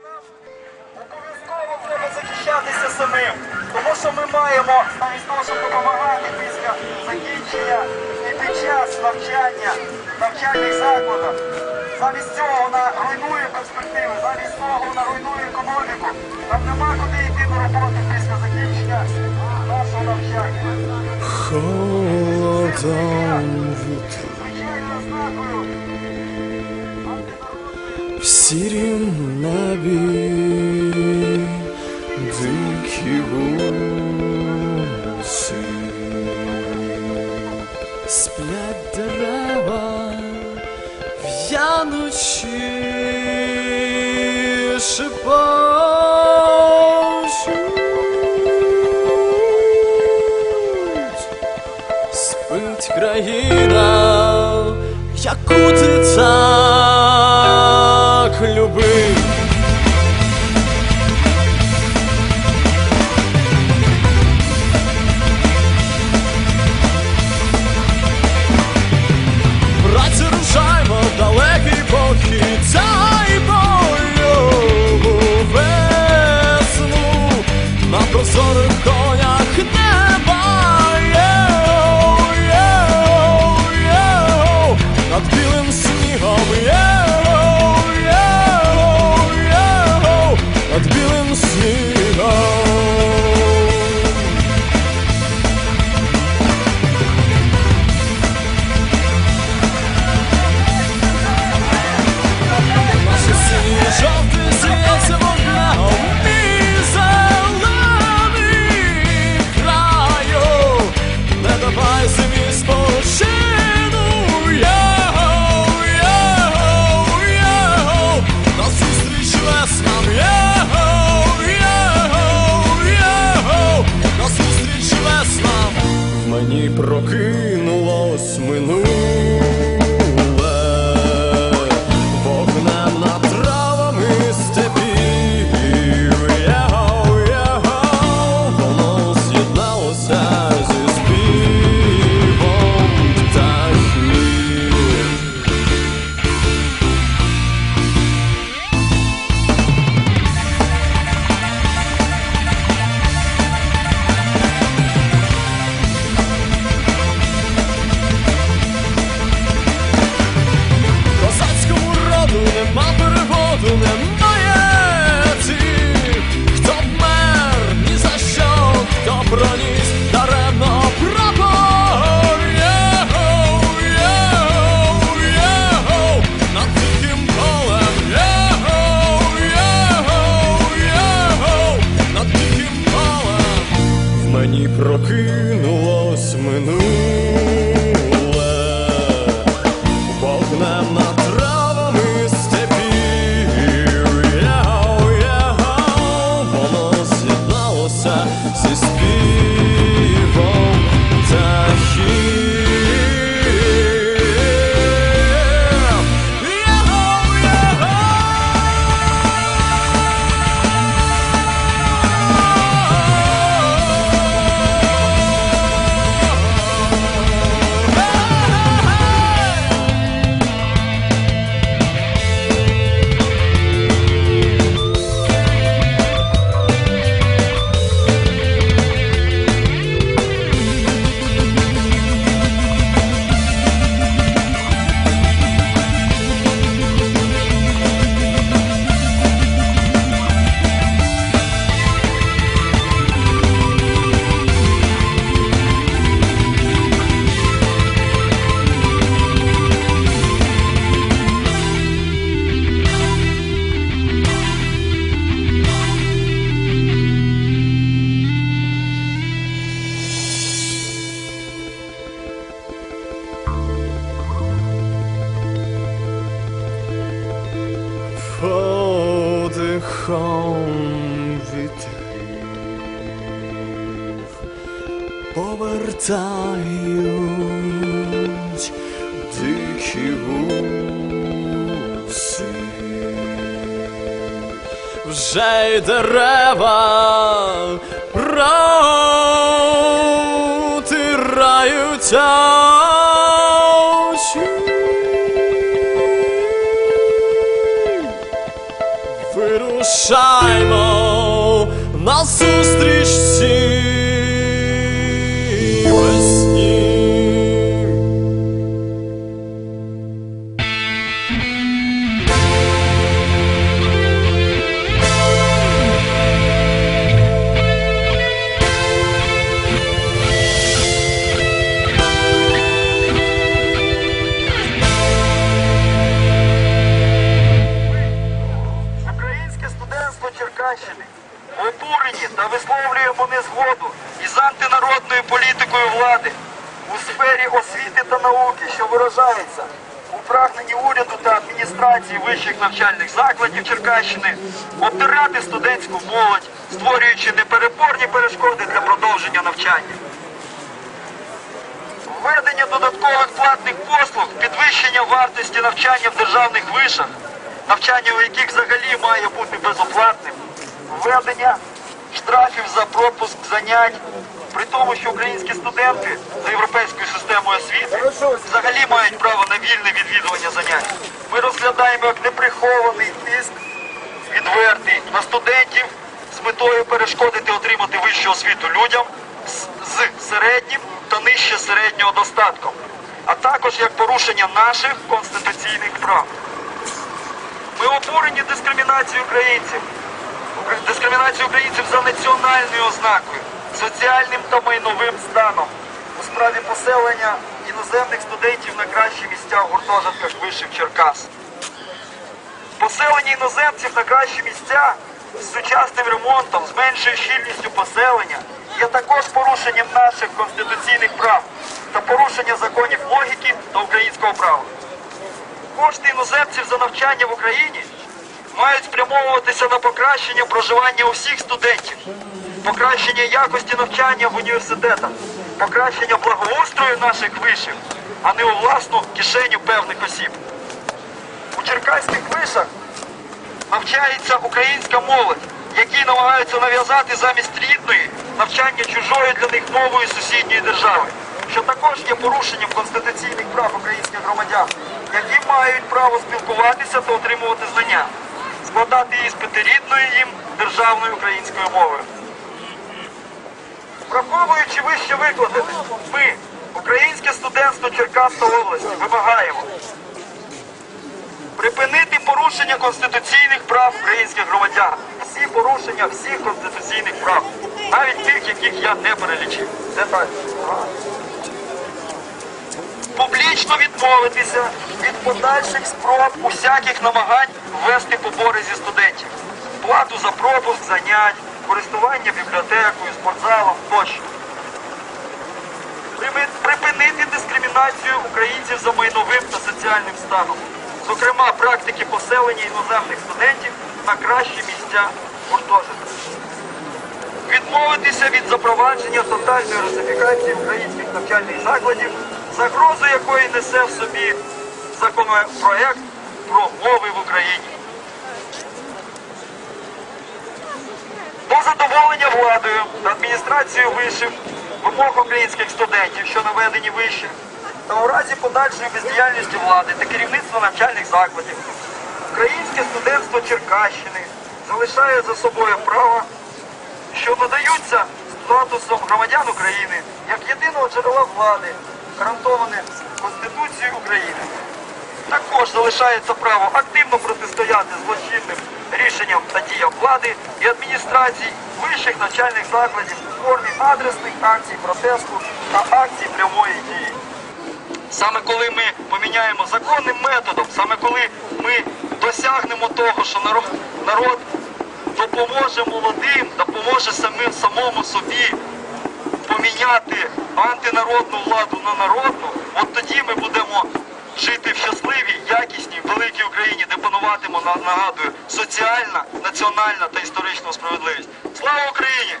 Обов'язково треба захищатися самим, тому що ми маємо замість того, щоб допомагати після закінчення і під час навчання, навчальних закладах. Замість цього вона руйнує перспективи, замість цього вона руйнує економіку. Нам нема куди йти на роботу після закінчення нашого навчання. Холодом сірім небі дикі гуси сплять дерева в'яночі шепочуть спить країна, яку ти так любив. Подихом вітрів повертають дикі гуси. Вже й дерева протираються поспішаймо насустріч. Виражається у прагненні уряду та адміністрації вищих навчальних закладів Черкащини обдирати студентську молодь, створюючи непереборні перешкоди для продовження навчання. Введення додаткових платних послуг, підвищення вартості навчання в державних вишах, навчання у яких взагалі має бути безоплатним, введення штрафів за пропуск занять, при тому, що українські студенти за європейською системою освіти взагалі мають право на вільне відвідування занять. Ми розглядаємо як неприхований тиск відвертий на студентів з метою перешкодити отримати вищу освіту людям з, середнім та нижче середнього достатком, а також як порушення наших конституційних прав. Ми обурені дискримінацією українців, Укра- дискримінацією українців за національною ознакою, соціальним та майновим станом у справі поселення іноземних студентів на кращі місця в гуртожитках вишів Черкас. Поселення іноземців на кращі місця з сучасним ремонтом, з меншою щільністю поселення є також порушенням наших конституційних прав та порушення законів логіки та українського права. Кошти іноземців за навчання в Україні мають спрямовуватися на покращення проживання усіх студентів, покращення якості навчання в університетах, покращення благоустрою наших вишів, а не у власну кишеню певних осіб. У черкаських вишах навчається українська молодь, які намагаються нав'язати замість рідної навчання чужої для них мовою сусідньої держави, що також є порушенням конституційних прав українських громадян, які мають право спілкуватися та отримувати знання, складати іспити рідною їм державною українською мовою. Враховуючи вище викладене, ми, українське студентство Черкаської області, вимагаємо припинити порушення конституційних прав українських громадян. Всі порушення всіх конституційних прав, навіть тих, яких я не перелічив. Так. Публічно відмовитися від подальших спроб усяких намагань ввести побори зі студентів, плату за пропуск занять, користування бібліотекою, спортзалом дискримінацію українців за майновим та соціальним станом, зокрема практики поселення іноземних студентів на кращі місця гуртожитків. Відмовитися від запровадження тотальної русифікації українських навчальних закладів, загрозу якої несе в собі законопроект про мови в Україні. До задоволення владою та адміністрацією вишів вимог українських студентів, що наведені вище, та у разі подальшої бездіяльності влади та керівництва навчальних закладів, українське студентство Черкащини залишає за собою право, що надаються статусом громадян України як єдиного джерела влади, гарантоване Конституцією України. Також залишається право активно протистояти злочинним рішенням та діям влади і адміністрацій вищих навчальних закладів у формі адресних акцій протесту та акцій прямої дії. Саме коли ми поміняємо законним методом, саме коли ми досягнемо того, що народ, народ допоможе молодим, допоможе самим самому собі поміняти антинародну владу на народну, от тоді ми будемо жити в щасливій, якісній, великій Україні, де пануватиме, нагадую, соціальна, національна та історична справедливість. Слава Україні!